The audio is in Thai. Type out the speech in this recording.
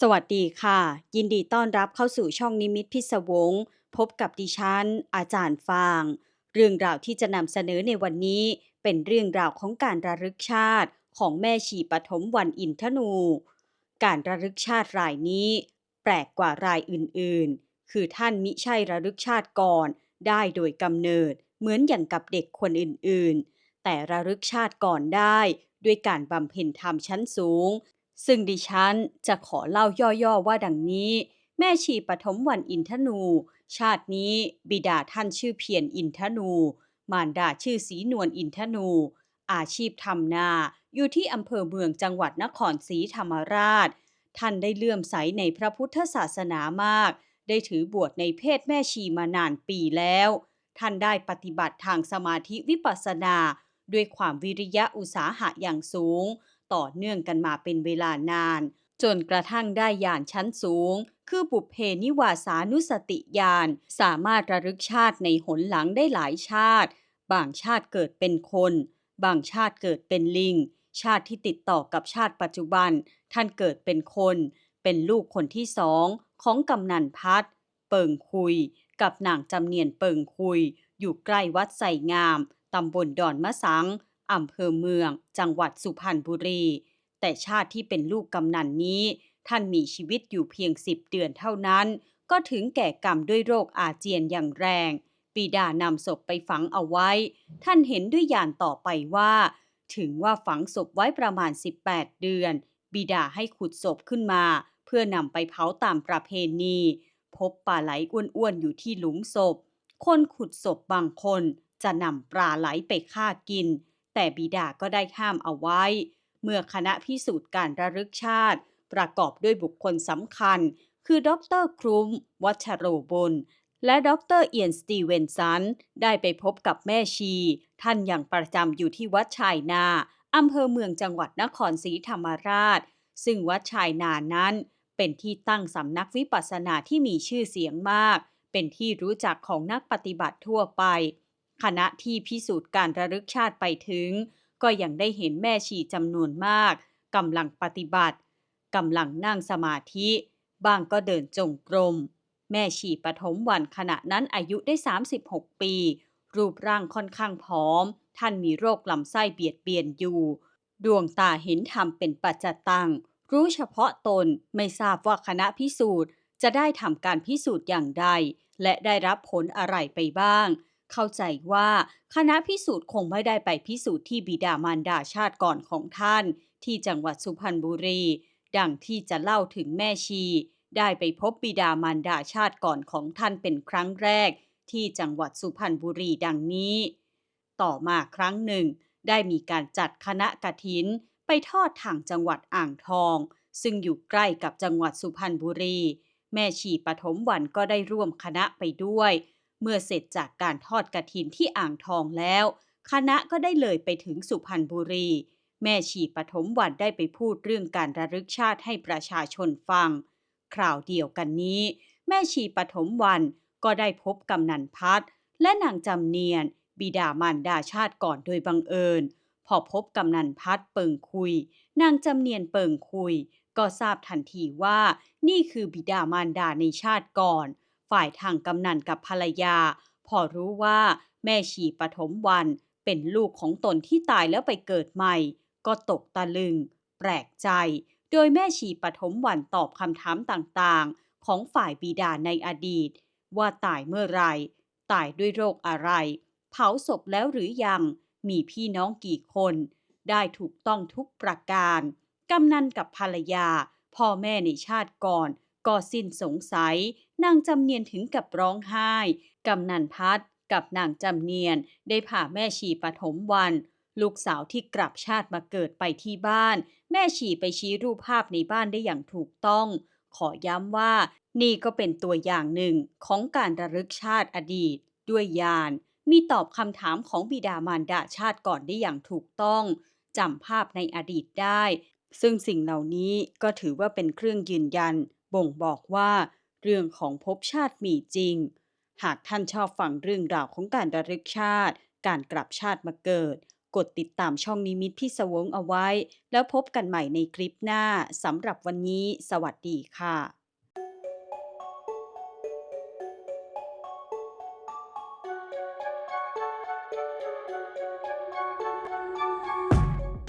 สวัสดีค่ะ ยินดีต้อนรับเข้าสู่ช่องนิมิตพิศวง พบกับดิฉัน อาจารย์ฟาง เรื่องราวที่จะนำเสนอในวันนี้ เป็นเรื่องราวของการระลึกชาติของแม่ชีปฐมวันอินทนู การระลึกชาติรายนี้ แปลกกว่ารายอื่นๆ คือท่านมิใช่ระลึกชาติก่อน ได้โดยกำเนิด เหมือนอย่างกับเด็กคนอื่นๆ แต่ระลึกชาติก่อนได้ ด้วยการบำเพ็ญธรรมชั้นสูง ซึ่งดิฉันจะขอเล่าย่อๆว่าดังนี้ แม่ชีปฐมวันอินทนู ชาตินี้บิดาท่านชื่อเพียรอินทนู มารดาชื่อศรีนวลอินทนู อาชีพทำนาอยู่ที่อำเภอเมืองจังหวัดนครศรีธรรมราช ท่านได้เลื่อมใสในพระพุทธศาสนามาก ได้ถือบวชในเพศแม่ชีมานานปีแล้ว ท่านได้ปฏิบัติทางสมาธิวิปัสสนา ด้วยความวิริยะอุตสาหะอย่างสูง ต่อเนื่องกันมาเป็นเวลานาน จนกระทั่งได้ญาณชั้นสูง คือปุพเพนิวาสานุสติญาณสามารถระลึกชาติในหนหลังได้หลายชาติ บางชาติเกิดเป็นคน บางชาติเกิดเป็นลิง ชาติที่ติดต่อกับชาติปัจจุบัน ท่านเกิดเป็นคน เป็นลูกคนที่สองของกำนันพัดเปิงคุย กับนางจำเนียนเปิงคุย อยู่ใกล้วัดไส่งาม ตำบลดอนมะสัง อำเภอเมือง จังหวัดสุพรรณบุรี แต่ชาติที่เป็นลูกกำนันนี้ ท่านมีชีวิตอยู่เพียงสิบเดือนเท่านั้น ก็ถึงแก่กรรมด้วยโรคอาเจียนอย่างแรง ปีดานำศพไปฝังเอาไว้ ท่านเห็นด้วยญาณต่อไปว่า ถึงว่าฝังศพไว้ประมาณ 18 เดือน บิดาให้ขุดศพขึ้นมา เพื่อนำไปเผาตามประเพณี พบปลาไหลอ้วนๆอยู่ที่หลุมศพ คนขุดศพบางคนจะนำปลาไหลไปฆ่ากิน แต่บิดาก็ได้ห้ามเอาไว้ เมื่อคณะพิสูจน์การระลึกชาติ ประกอบด้วยบุคคลสำคัญ คือดรครุมวัชโรบลและดรเอียนสตีเวนสัน ได้ไปพบกับแม่ชี ท่านอยังประจำอยู่ที่วัดชายนาอำเภอเมืองจังหวัดนครศรีธรรมราช ซึ่งวัดชายนานั้น เป็นที่ตั้งสำนักวิปัสสนาที่มีชื่อเสียงมาก เป็นที่รู้จักของนักปฏิบัติทั่วไป คณะที่พิสูจน์การระลึกชาติไปถึง ก็ยังได้เห็นแม่ชีจำนวนมากกำลังปฏิบัติกำลังนั่งสมาธิ บางก็เดินจงกรม แม่ชีปฐมวันขณะนั้นอายุได้ 36 ปี รูปร่างค่อนข้างผอม ท่านมีโรคลำไส้เบียดเบียนอยู่ ดวงตาเห็นธรรมเป็นปัจจตัง รู้เฉพาะตนไม่ทราบว่าคณะพิสูจน์จะได้ทำการพิสูจน์อย่างใด และได้รับผลอะไรไปบ้าง เข้าใจว่าคณะพิสูจน์คงไม่ได้ไปพิสูจน์ที่บิดามารดาชาติก่อนของท่าน ที่จังหวัดสุพรรณบุรี ดังที่จะเล่าถึงแม่ชี ได้ไปพบบิดามารดาชาติก่อนของท่านเป็นครั้งแรก ที่จังหวัดสุพรรณบุรีดังนี้ ต่อมาครั้งหนึ่ง ได้มีการจัดคณะกฐิน ไปทอดทางจังหวัดอ่างทอง ซึ่งอยู่ใกล้กับจังหวัดสุพรรณบุรี แม่ชีปฐมวันก็ได้ร่วมคณะไปด้วย เมื่อเสร็จจากการทอดกฐินที่อ่างทองแล้ว คณะก็ได้เลยไปถึงสุพรรณบุรี แม่ชีปฐมวันได้ไปพูดเรื่องการระลึกชาติให้ประชาชนฟัง คราวเดียวกันนี้ แม่ชีปฐมวันก็ได้พบกำนันพัดและนางจำเนียน บิดามารดาชาติก่อนโดยบังเอิญ พอพบกำนันพัดเปิงคุย นางจำเนียนเปิงคุย ก็ทราบทันทีว่านี่คือบิดามารดาในชาติก่อน ฝ่ายทางกำนันกับภรรยา พอรู้ว่าแม่ชีปฐมวันเป็นลูกของตนที่ตายแล้วไปเกิดใหม่ ก็ตกตะลึง แปลกใจ โดยแม่ชีปฐมวันตอบคำถามต่างๆ ของฝ่ายบิดาในอดีต ว่าตายเมื่อไร ตายด้วยโรคอะไร เผาศพแล้วหรือยัง มีพี่น้องกี่คน ได้ถูกต้องทุกประการ กำนันกับภรรยา พ่อแม่ในชาติก่อน ก็สิ้นสงสัย นางจำเนียนถึงกับร้องไห้กำนันพัดกับนางจำเนียน ได้พาแม่ชีปฐมวัน ลูกสาวที่กลับชาติมาเกิดไปที่บ้าน แม่ชีไปชี้รูปภาพในบ้านได้อย่างถูกต้อง ขอย้ำว่า นี่ก็เป็นตัวอย่างหนึ่งของการระลึกชาติอดีต ด้วยญาณมีตอบคำถามของบิดามารดาชาติก่อนได้อย่างถูกต้องจำภาพในอดีตได้ ซึ่งสิ่งเหล่านี้ก็ถือว่าเป็นเครื่องยืนยัน บ่งบอกว่า เรื่องของภพชาติมีจริง หากท่านชอบฟังเรื่องราวของการระลึกชาติ การกลับชาติมาเกิด กดติดตามช่องนิมิตพี่สวงเอาไว้ แล้วพบกันใหม่ในคลิปหน้าสำหรับวันนี้ สวัสดีค่ะ